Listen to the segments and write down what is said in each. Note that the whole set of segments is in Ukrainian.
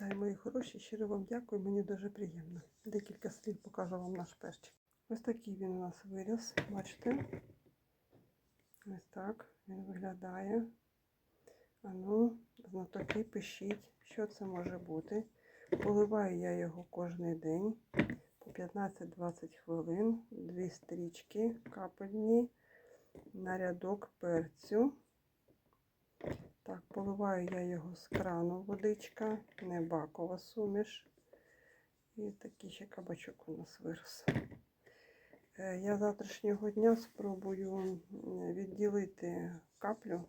Вітаю, мої хороші, щиро вам дякую, мені дуже приємно. Декілька слів покажу вам наш перчик. Ось такий він у нас виріс, бачите? Ось так він виглядає. А ну, знатоки пишіть, що це може бути. Поливаю я його кожен день по 15-20 хвилин, дві стрічки капельні на рядок перцю. Так, поливаю я його з крану водичка, не бакова суміш. І такий ще кабачок у нас вирос. Е, Я завтрашнього дня спробую відділити каплю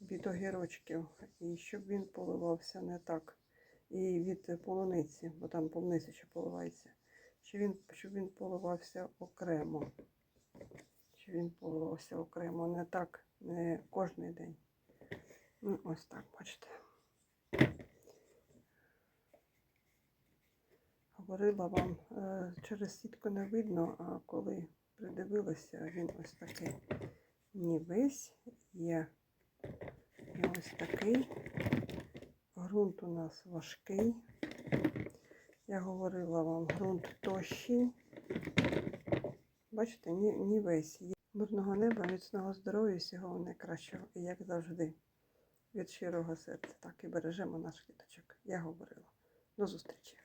від огірочків, і щоб він поливався не так. І від полуниці, бо там полуниця ще поливається. Щоб він, щоб він поливався окремо. Щоб він поливався окремо, не так, не кожен день. Ну, ось так, бачите. Говорила вам, е, через сітку не видно, а коли придивилася, він ось такий. Не весь є. Ось такий. Грунт у нас важкий. Я говорила вам, ґрунт тощий. Бачите, ні весь є. Мирного неба, міцного здоров'я, всього найкращого. Як завжди, від щирого серця. Так і бережемо наших діточок. Я говорила. До зустрічі.